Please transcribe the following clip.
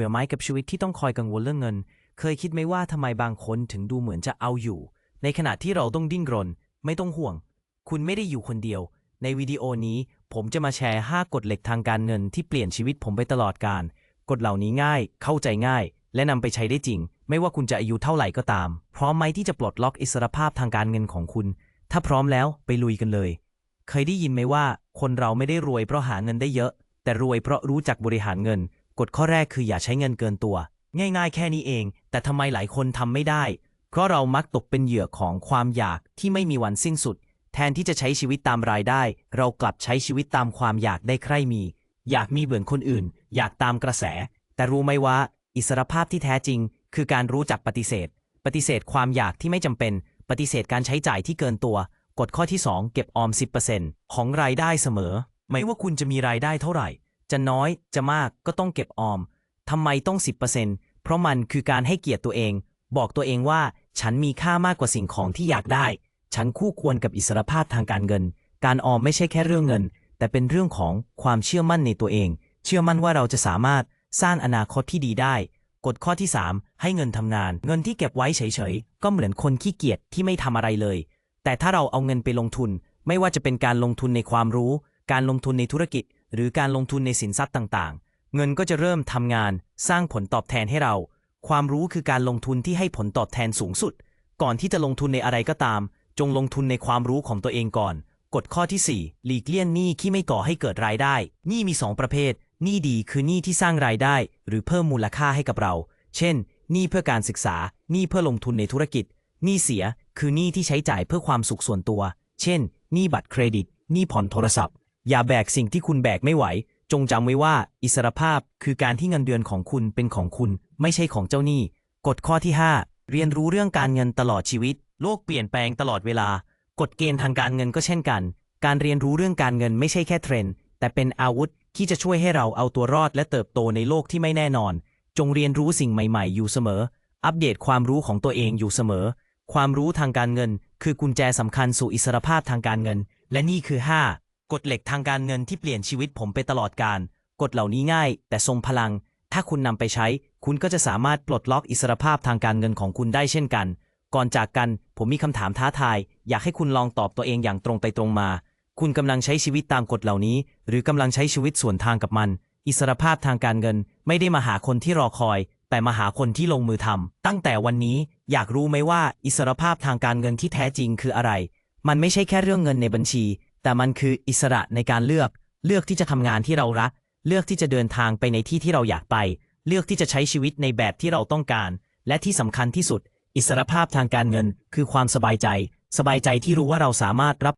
บื่อไหมกับชีวิตที่ต้องคอยกังวลเรื่องเงิน เคยคิดไหมว่าทำไมบางคนถึงดูเหมือนจะเอาอยู่ ในขณะที่เราต้องดิ้นรน ไม่ต้องห่วง คุณไม่ได้อยู่คนเดียว ในวิดีโอนี้ผมจะมาแชร์ 5 กฎเหล็กทางการเงินที่เปลี่ยนชีวิตผมไปตลอดการ กฎเหล่านี้ง่าย เข้าใจง่าย และนำไปใช้ได้จริง ไม่ว่าคุณจะอายุเท่าไหร่ก็ตาม พร้อมไหมที่จะปลดล็อกอิสรภาพทางการเงินของคุณ ถ้าพร้อมแล้วไปลุยกันเลย เคยได้ยินไหมว่า คนเราไม่ได้รวยเพราะหาเงินได้เยอะ แต่รวยเพราะรู้จักบริหารเงิน กฎข้อแรกคืออย่าใช้เงินเกินตัว ง่ายๆ แค่นี้เอง แต่ทำไมหลายคนทำไม่ได้ เพราะเรามักตกเป็นเหยื่อของความอยากที่ไม่มีวันสิ้นสุด แทนที่จะใช้ชีวิตตามรายได้ เรากลับใช้ชีวิตตามความอยากได้ใครมี อยากมีเหมือนคนอื่น อยากตามกระแส แต่รู้ไหมว่า อิสรภาพที่แท้จริง คือการรู้จักปฏิเสธ ปฏิเสธความอยากที่ไม่จำเป็น ปฏิเสธการใช้จ่ายที่เกินตัว กฎข้อที่ 2 เก็บออม 10%ของรายได้เสมอ ไม่ว่าคุณจะมีรายได้เท่าไหร่ จะน้อยจะมากก็ต้องเก็บออมทำไมต้อง 10%เพราะมันคือการให้เกียรติตัวเอง บอกตัวเองว่า ฉันมีค่ามากกว่าสิ่งของที่อยากได้ ฉันคู่ควรกับอิสรภาพทางการเงิน การออมไม่ใช่แค่เรื่องเงิน แต่เป็นเรื่องของความเชื่อมั่นในตัวเอง เชื่อมั่นว่าเราจะสามารถสร้างอนาคตที่ดีได้กฎข้อที่ 3 ให้เงินทำงาน เงินที่เก็บไว้เฉยๆ ก็เหมือนคนขี้เกียจที่ไม่ทำอะไรเลย แต่ถ้าเราเอาเงินไปลงทุน ไม่ว่าจะเป็นการลงทุนในความรู้ การลงทุนในธุรกิจ หรือการลงทุนในสินทรัพย์ต่างๆ เงินก็จะเริ่มทำงานสร้างผลตอบแทนให้เรา ความรู้คือการลงทุนที่ให้ผลตอบแทนสูงสุด ก่อนที่จะลงทุนในอะไรก็ตาม จงลงทุนในความรู้ของตัวเองก่อน กฎข้อที่ 4 หลีกเลี่ยงหนี้ที่ไม่ก่อให้เกิดรายได้ หนี้มี 2 ประเภท หนี้ดีคือหนี้ที่สร้างรายได้ หรือเพิ่มมูลค่าให้กับเรา เช่น หนี้เพื่อการศึกษา หนี้เพื่อลงทุนในธุรกิจ หนี้เสียคือหนี้ที่ใช้จ่ายเพื่อความสุขส่วนตัว เช่น หนี้บัตรเครดิต หนี้ผ่อนโทรศัพท์ อย่าแบกสิ่งที่คุณแบกไม่ไหว จงจำไว้ว่า อิสรภาพคือการที่เงินเดือนของคุณเป็นของคุณ ไม่ใช่ของเจ้าหนี้ กฎข้อที่ 5 เรียนรู้เรื่องการเงินตลอดชีวิต โลกเปลี่ยนแปลงตลอดเวลา กฎเกณฑ์ทางการเงินก็เช่นกัน การเรียนรู้เรื่องการเงินไม่ใช่แค่เทรนด์ แต่เป็นอาวุธที่จะช่วยให้เราเอาตัวรอดและเติบโตในโลกที่ไม่แน่นอน จงเรียนรู้สิ่งใหม่ ๆ อยู่เสมอ อัปเดตความรู้ของตัวเองอยู่เสมอ ความรู้ทางการเงิน คือกุญแจสำคัญสู่อิสรภาพทางการเงิน และนี่คือ 5 กฎเหล็กทางการเงินที่เปลี่ยนชีวิตผมไปตลอดการ กฎเหล่านี้ง่าย แต่ทรงพลัง ถ้าคุณนำไปใช้ คุณก็จะสามารถปลดล็อกอิสรภาพทางการเงินของคุณได้เช่นกัน ก่อนจากกัน ผมมีคำถามท้าทาย อยากให้คุณลองตอบตัวเองอย่างตรงไปตรงมา คุณกำลังใช้ชีวิตตามกฎเหล่านี้ หรือกำลังใช้ชีวิตส่วนทางกับมัน อิสรภาพทางการเงิน ไม่ได้มาหาคนที่รอคอย แต่มาหาคนที่ลงมือทำตั้งแต่วันนี้อยากรู้ไหมว่าอิสรภาพทางการเงินที่แท้จริงคืออะไร มันไม่ใช่แค่เรื่องเงินในบัญชี แต่มันคืออิสระในการเลือก เลือกที่จะทำงานที่เรารัก เลือกที่จะเดินทางไปในที่ที่เราอยากไป เลือกที่จะใช้ชีวิตในแบบที่เราต้องการ และที่สำคัญที่สุด อิสรภาพทางการเงิน คือความสบายใจ สบายใจที่รู้ว่าเราสามารถรับ